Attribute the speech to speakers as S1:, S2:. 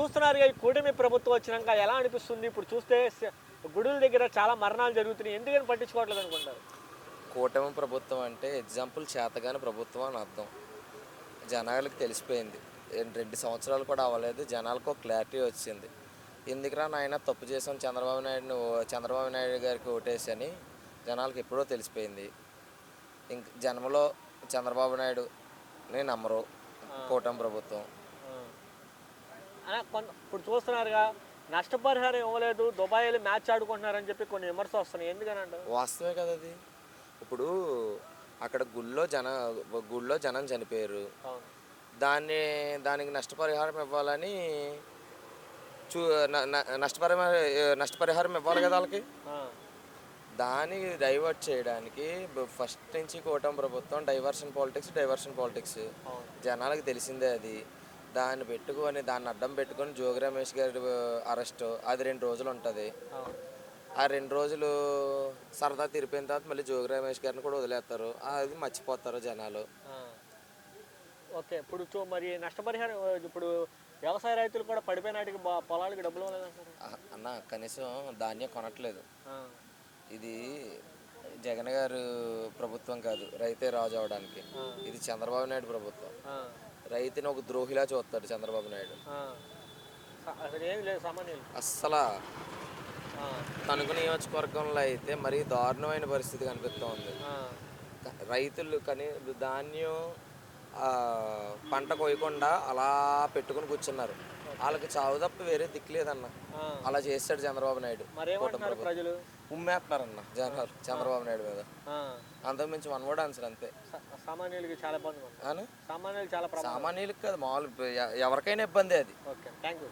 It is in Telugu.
S1: చూస్తున్నారు ఈ కూటమి ప్రభుత్వం వచ్చినాక ఎలా అనిపిస్తుంది? ఇప్పుడు చూస్తే గుడుల దగ్గర చాలా మరణాలు జరుగుతున్నాయి. ఎందుకని పట్టించుకోవట్లేదు అనుకుంటారు
S2: కూటమి ప్రభుత్వం అంటే ఎగ్జాంపుల్ చేతగాని ప్రభుత్వం అని అర్థం. జనాలకు తెలిసిపోయింది. రెండు సంవత్సరాలు కూడా అవ్వలేదు. జనాలకు ఒక క్లారిటీ వచ్చింది. ఎందుకురా నాయన తప్పు చేసాం చంద్రబాబు నాయుడుని ఓ- చంద్రబాబు నాయుడు గారికి ఓటేసి అని జనాలకు ఎప్పుడో తెలిసిపోయింది. ఇంక జన్మలో చంద్రబాబు నాయుడు నేను నమ్మరు కూటమి ప్రభుత్వం.
S1: కొంత ఇప్పుడు చూస్తున్నారుగా నష్టపరిహారం ఇవ్వలేదు దుబాయ్ వెళ్ళి మ్యాచ్ ఆడుకుంటున్నారని చెప్పి కొన్ని విమర్శలు వస్తున్నాయి. ఎందుకని అంటారు
S2: వాస్తవే కదా అది. ఇప్పుడు అక్కడ గుళ్ళో జన గుళ్ళో జనం చనిపోయారు. దాన్ని దానికి నష్టపరిహారం ఇవ్వాలని చూ నష్టపరిహారం నష్టపరిహారం ఇవ్వాలి కదా వాళ్ళకి. దాన్ని డైవర్ట్ చేయడానికి ఫస్ట్ నుంచి కూటమి ప్రభుత్వం డైవర్షన్ పాలిటిక్స్ డైవర్షన్ పాలిటిక్స్. జనాలకు తెలిసిందే అది. దాన్ని పెట్టుకొని దాన్ని అడ్డం పెట్టుకొని జోగి రమేష్ గారి అరెస్ట్. అది రెండు రోజులు ఉంటుంది. ఆ రెండు రోజులు సరదా తీరిపోయిన తర్వాత మళ్ళీ జోగి రమేష్ గారిని కూడా వదిలేస్తారు. అది మర్చిపోతారు జనాలు.
S1: ఓకే ఇప్పుడు మరి నష్టపరిహారం ఇప్పుడు వ్యవసాయ రైతులు కూడా పడిపోయినాటికి పొలాలకి డబ్బులు
S2: అన్న కనీసం ధాన్యం కొనట్లేదు. ఇది జగన్ గారు ప్రభుత్వం కాదు రైతే రాజు అవడానికి. ఇది చంద్రబాబు నాయుడు ప్రభుత్వం. రైతుని ఒక ద్రోహిలా చూస్తాడు చంద్రబాబు నాయుడు. అస్సలు. తణుకు నియోజకవర్గంలో అయితే మరీ దారుణమైన పరిస్థితి కనిపిస్తోంది రైతులు కనీ ధాన్యం ఆ, పంట కోయకుండా అలా పెట్టుకుని కూర్చున్నారు. వాళ్ళకి చావు తప్ప వేరే దిక్కు లేదన్న. అలా చేస్తాడు చంద్రబాబు నాయుడు.
S1: ప్రజలు?
S2: ఉమ్మేస్తున్నారన్న జనాలు చంద్రబాబు నాయుడు మీద. అంతకుమించి వన్ వర్డ్ ఆన్సర్ అంతే.
S1: సామాన్యులకి చాలా ఇబ్బంది సామాన్యులకి చాలా
S2: సామాన్యులకు కాదు మామూలు ఎవరికైనా ఇబ్బంది అది.
S1: Okay thank you